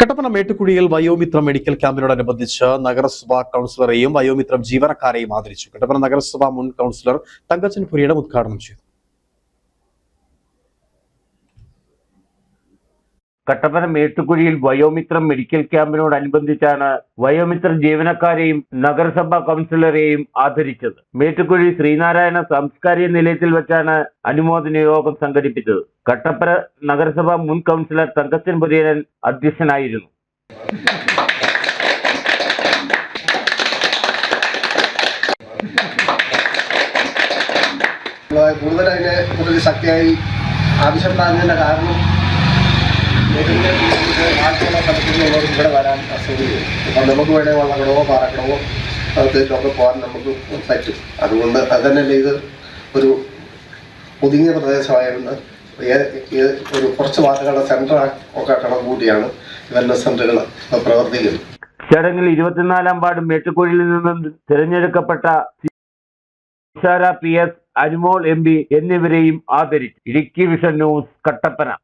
കട്ടപ്പന മേട്ടുക്കുഴിയിൽ വയോമിത്രം മെഡിക്കൽ ക്യാമ്പിനോടനുബന്ധിച്ച് നഗരസഭാ കൗൺസിലറെയും വയോമിത്രം ജീവനക്കാരെയും ആദരിച്ചു. കട്ടപ്പന നഗരസഭാ മുൻ കൗൺസിലർ തങ്കച്ചൻ പുരിയുടെ ഉദ്ഘാടനം ചെയ്തു. കട്ടപ്പന മേട്ടുകുഴിയിൽ വയോമിത്രം മെഡിക്കൽ ക്യാമ്പിനോടനുബന്ധിച്ചാണ് വയോമിത്ര ജീവനക്കാരെയും നഗരസഭാ കൗൺസിലറെയും ആദരിച്ചത്. മേട്ടുകുഴി ശ്രീനാരായണ സാംസ്കാരിക നിലയത്തിൽ വെച്ചാണ് അനുമോദന യോഗം സംഘടിപ്പിച്ചത്. കട്ടപ്പന നഗരസഭാ മുൻ കൗൺസിലർ തങ്കച്ചൻ പുരിയൻ അധ്യക്ഷനായിരുന്നു. കൂടുതൽ അതിനെ കൂടുതൽ ശക്തിയായി ആവശ്യപ്പെടാതിന്റെ കാരണം ബാക്കിയുള്ള ഇവിടെ വരാൻ അസൗകര്യം അപ്പം നമുക്ക് വേണേൽ വള്ളക്കടവോ പാറക്കടവോ അകത്തേക്കൊക്കെ പോകാൻ നമുക്ക് പറ്റും. അതുകൊണ്ട് അതന്നെ ഇത് ഒരു ഒതുങ്ങിയ ഏ- ഒരു കുറച്ച് വാർത്തകളുടെ സെന്റർ ഒക്കെ കണക്കൂട്ടിയാണ് വെൽനസ് സെന്ററുകൾ പ്രവർത്തിക്കുന്നത്. ചടങ്ങിൽ ഇരുപത്തിനാലാം വാർഡ് മേട്ടുക്കുഴിയിൽ നിന്നും തിരഞ്ഞെടുക്കപ്പെട്ട P S Ajmol M P എന്നിവരെയും ആദരിച്ചു. Idukki vision news Kattappana.